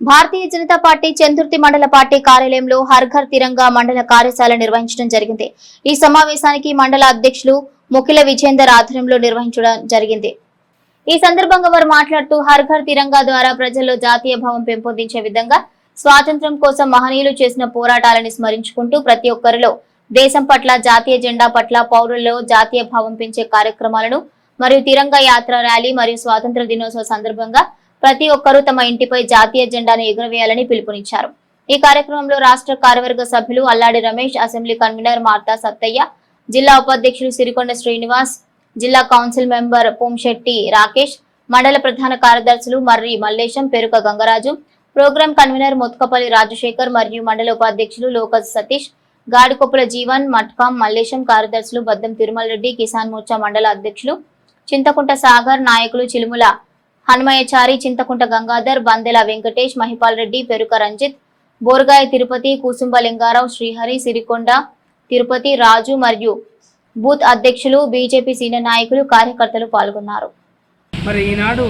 భారతీయ Janata party చంద్రుతి మండల party కార్యాలయంలో హర్ ఘర్ తిరంగా మండల కార్యశాల నిర్వహించడం జరిగింది. ఈ సమావేశానికి మండల అధ్యక్షులు ముఖిల విజేందర్ ఆధ్వర్యంలో నిర్వహించడం జరిగింది. ఈ సందర్భంగా వారు మాట్లాడుతూ హర్ ఘర్ తిరంగా ద్వారా ప్రజల్లో జాతీయ భావం పెంపొందించే విధంగా స్వాతంత్ర్యం కోసం మహనీయులు చేసిన పోరాటాలని స్మరించుకుంటూ ప్రతి ఒక్కరిలో దేశం పట్ల జాతీయ జెండా పట్ల పౌరుల్లో జాతీయ భావం పెంచే కార్యక్రమాలను మరియు తిరంగా యాత్ర ర్యాలీ మరియు స్వాతంత్ర దినోత్సవ సందర్భంగా ప్రతి ఒక్కరూ తమ ఇంటిపై జాతీయ జెండాను ఎగురవేయాలని పిలుపునిచ్చారు. ఈ కార్యక్రమంలో రాష్ట్ర కార్యవర్గ సభ్యులు Alladi Ramesh assembly convener Martha Sattaiah జిల్లా ఉపాధ్యక్షులు సిరికొండ శ్రీనివాస్ జిల్లా కౌన్సిల్ మెంబర్ పూంశెట్టి రాకేష్ మండల ప్రధాన కార్యదర్శులు మర్రి మల్లేశం పెరుక గంగరాజు ప్రోగ్రాం కన్వీనర్ ముత్కపల్లి రాజశేఖర్ మరియు మండల ఉపాధ్యక్షులు లోకజ్ సతీష్ గాడికొప్పుల జీవన్ మట్కాం మల్లేశం కార్యదర్శులు బద్దం తిరుమల రెడ్డి కిసాన్ మోర్చా మండల అధ్యక్షులు చింతకుంట సాగర్ నాయకులు చిలుముల హనుమయ్యచారి చింతకుంట గంగాధర్ బందెల వెంకటేష్ మహిపాల్ రెడ్డి పెరుక రంజిత్ బోర్గాయ తిరుపతి కుసుంబ లింగారావు శ్రీహరి సిరికొండ తిరుపతి రాజు మరియు బూత్ అధ్యక్షులు బీజేపీ సీనియర్ నాయకులు కార్యకర్తలు పాల్గొన్నారు. మరి ఈనాడు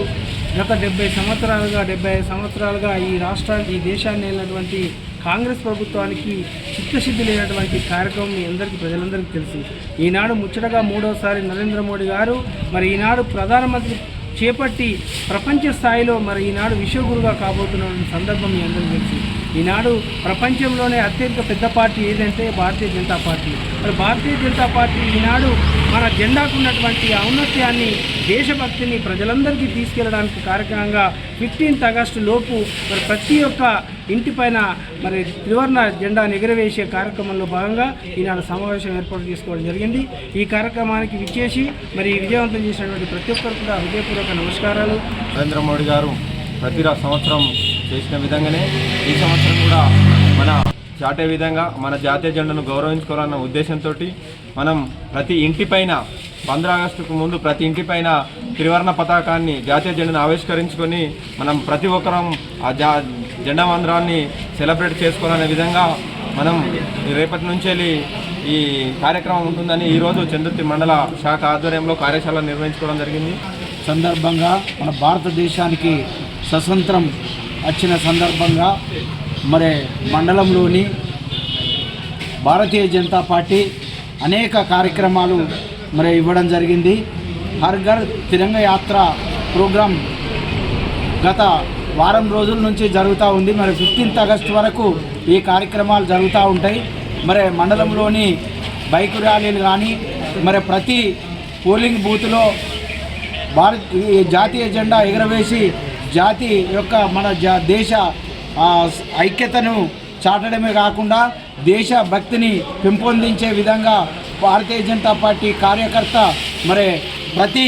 గత డెబ్బై సంవత్సరాలుగా డెబ్బై ఐదు సంవత్సరాలుగా ఈ రాష్ట్రాన్ని ఈ దేశాన్ని వెళ్ళినటువంటి కాంగ్రెస్ ప్రభుత్వానికి చిత్తశుద్ధి లేనటువంటి కార్యక్రమం మీ అందరికీ ప్రజలందరికీ తెలుసు. ఈనాడు ముచ్చటగా మూడోసారి నరేంద్ర మోడీ గారు మరి ఈనాడు ప్రధానమంత్రి చేపట్టి ప్రపంచ స్థాయిలో మరి ఈనాడు విశ్వగురుగా కాబోతున్న సందర్భం మీ అందరికీ తెలుసు ఈనాడు ప్రపంచంలోనే అత్యంత పెద్ద పార్టీ ఏదంటే భారతీయ జనతా పార్టీ. మరి భారతీయ జనతా పార్టీ ఈనాడు మన జెండాకు ఉన్నటువంటి ఔన్నత్యాన్ని దేశభక్తిని ప్రజలందరికీ తీసుకెళ్ళడానికి కార్యక్రమంగా ఫిఫ్టీన్త్ ఆగస్టు లోపు మరి ప్రతి ఒక్క ఇంటిపైన మరి త్రివర్ణ జెండాను ఎగురవేసే కార్యక్రమంలో భాగంగా ఈనాడు సమావేశం ఏర్పాటు చేసుకోవడం జరిగింది. ఈ కార్యక్రమానికి విచ్చేసి మరి విజయవంతం చేసినటువంటి ప్రతి ఒక్కరు కూడా హృదయపూర్వక నమస్కారాలు. నరేంద్ర మోడీ గారు ప్రతి సంవత్సరం చేసిన విధంగానే ఈ సంవత్సరం కూడా మన చాటే విధంగా మన జాతీయ జెండాను గౌరవించుకోవాలన్న ఉద్దేశంతో మనం ప్రతి ఇంటిపైన పంద్రా ఆగస్టుకు ముందు ప్రతి ఇంటిపైన త్రివర్ణ పతాకాన్ని జాతీయ జెండాను ఆవిష్కరించుకొని మనం ప్రతి ఒక్కరం ఆ జా జెండా మందిరాన్ని సెలబ్రేట్ చేసుకోవాలనే విధంగా మనం ఈ రేపటి నుంచి వెళ్ళి ఈ కార్యక్రమం ఉంటుందని ఈరోజు చంద్రుతి మండల శాఖ ఆధ్వర్యంలో కార్యశాల నిర్వహించుకోవడం జరిగింది. సందర్భంగా మన భారతదేశానికి స్వతంత్రం వచ్చిన సందర్భంగా మరి మండలంలోని భారతీయ జనతా పార్టీ అనేక కార్యక్రమాలు మరి ఇవ్వడం జరిగింది. హర్ ఘర్ తిరంగ యాత్ర ప్రోగ్రాం గత వారం రోజుల నుంచి జరుగుతూ ఉంది. మరి ఫిఫ్టీన్త్ ఆగస్ట్ వరకు ఈ కార్యక్రమాలు జరుగుతూ ఉంటాయి. మరి మండలంలోని బైక్ ర్యాలీలు కానీ మరి ప్రతి పోలింగ్ బూత్లో భారత్ జాతీయ జెండా ఎగురవేసి జాతి యొక్క మన జా దేశ ఐక్యతను చాటడమే కాకుండా దేశ భక్తిని పెంపొందించే విధంగా భారతీయ జనతా పార్టీ కార్యకర్త మరి ప్రతి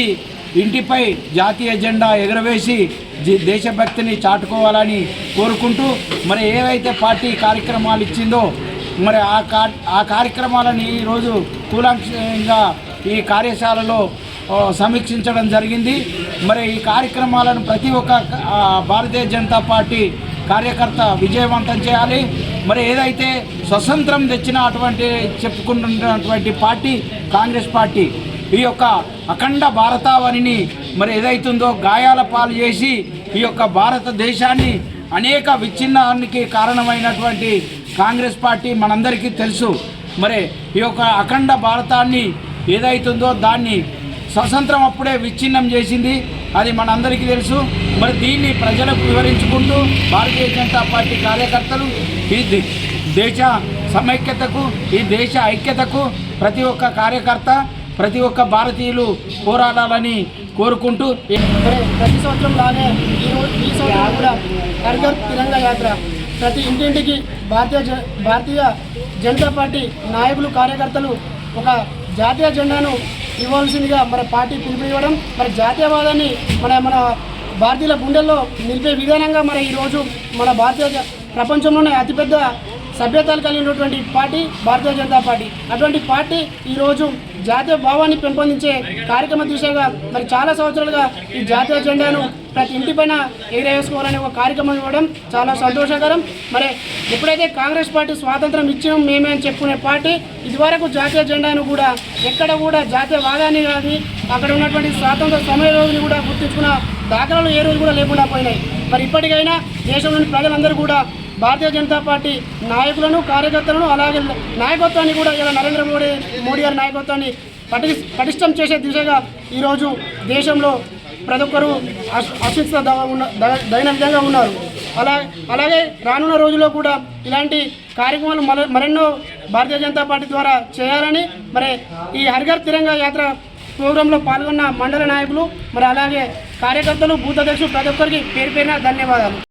ఇంటిపై జాతీయ జెండా ఎగురవేసి దేశభక్తిని చాటుకోవాలని కోరుకుంటూ మరి ఏవైతే పార్టీ కార్యక్రమాలు ఇచ్చిందో మరి ఆ కా ఆ కార్యక్రమాలను ఈరోజు కూలంక్షంగా ఈ కార్యశాలలో సమీక్షించడం జరిగింది. మరి ఈ కార్యక్రమాలను ప్రతి ఒక్క భారతీయ జనతా పార్టీ కార్యకర్త విజయవంతం చేయాలి. మరి ఏదైతే స్వతంత్రం తెచ్చిన అటువంటి చెప్పుకుంటున్నటువంటి పార్టీ కాంగ్రెస్ పార్టీ ఈ యొక్క అఖండ భారతావనిని మరి ఏదైతుందో గాయాల పాలు చేసి ఈ యొక్క భారతదేశాన్ని అనేక విచ్ఛిన్నానికి కారణమైనటువంటి కాంగ్రెస్ పార్టీ మనందరికీ తెలుసు. మరి ఈ యొక్క అఖండ భారతాన్ని ఏదైతుందో దాన్ని స్వతంత్రం అప్పుడే విచ్ఛిన్నం చేసింది. అది మనందరికీ తెలుసు. మరి దీన్ని ప్రజలకు వివరించుకుంటూ భారతీయ జనతా పార్టీ కార్యకర్తలు ఈ దే- దేశ సమైక్యతకు ఈ దేశ ఐక్యతకు ప్రతి ఒక్క కార్యకర్త ప్రతి ఒక్క భారతీయులు పోరాడాలని కోరుకుంటూ ప్రతి సంవత్సరం లానే ఈ సంవత్సరం కూడా హర్ఘర్ తిరంగ యాత్ర. ప్రతి ఇంటింటికి భారతీయ జ- భారతీయ జనతా పార్టీ నాయకులు కార్యకర్తలు ఒక జాతీయ జెండాను ఇవ్వాల్సిందిగా మన పార్టీ పిలుపునివ్వడం మరి జాతీయవాదాన్ని మన మన భారతీయుల గుండెల్లో నిలిపే విధానంగా మరి ఈరోజు మన భారతీయ ప్రపంచంలోనే అతిపెద్ద సభ్యతలు కలిగినటువంటి పార్టీ భారతీయ జనతా పార్టీ. అటువంటి పార్టీ ఈరోజు జాతీయ భావాన్ని పెంపొందించే కార్యక్రమ దిశగా మరి చాలా సంవత్సరాలుగా ఈ జాతీయ జెండాను ప్రతి ఇంటి పైన ఎగిరేసుకోవాలనే ఒక కార్యక్రమం ఇవ్వడం చాలా సంతోషకరం. మరి ఎప్పుడైతే కాంగ్రెస్ పార్టీ స్వాతంత్రం ఇచ్చినాం మేమే అని చెప్పుకునే పార్టీ ఇదివరకు జాతీయ జెండాను కూడా ఎక్కడ కూడా జాతీయ వాదాన్ని కానీ అక్కడ ఉన్నటువంటి స్వాతంత్ర సమయ రోజుని కూడా గుర్తించుకున్న దాఖలాలు ఏ రోజు కూడా లేకుండా పోయినాయి. మరి ఇప్పటికైనా దేశంలోని ప్రజలందరూ కూడా భారతీయ జనతా పార్టీ నాయకులను కార్యకర్తలను అలాగే నాయకత్వాన్ని కూడా ఇలా నరేంద్ర మోడీ మోడీ గారి నాయకత్వాన్ని పటి పటిష్టం చేసే దిశగా ఈరోజు దేశంలో ప్రతి ఒక్కరూ అశిక్ష ద- ఉన్న- దైన విధంగా ఉన్నారు. అలా అలాగే రానున్న రోజుల్లో కూడా ఇలాంటి కార్యక్రమాలు మర మరెన్నో భారతీయ జనతా పార్టీ ద్వారా చేయాలని మరి ఈ హరిగర్ తిరంగా యాత్ర ప్రోగ్రాంలో పాల్గొన్న మండల నాయకులు మరి అలాగే కార్యకర్తలు బూత్ అధ్యక్షులు ప్రతి ఒక్కరికి పేరు పేరున ధన్యవాదాలు.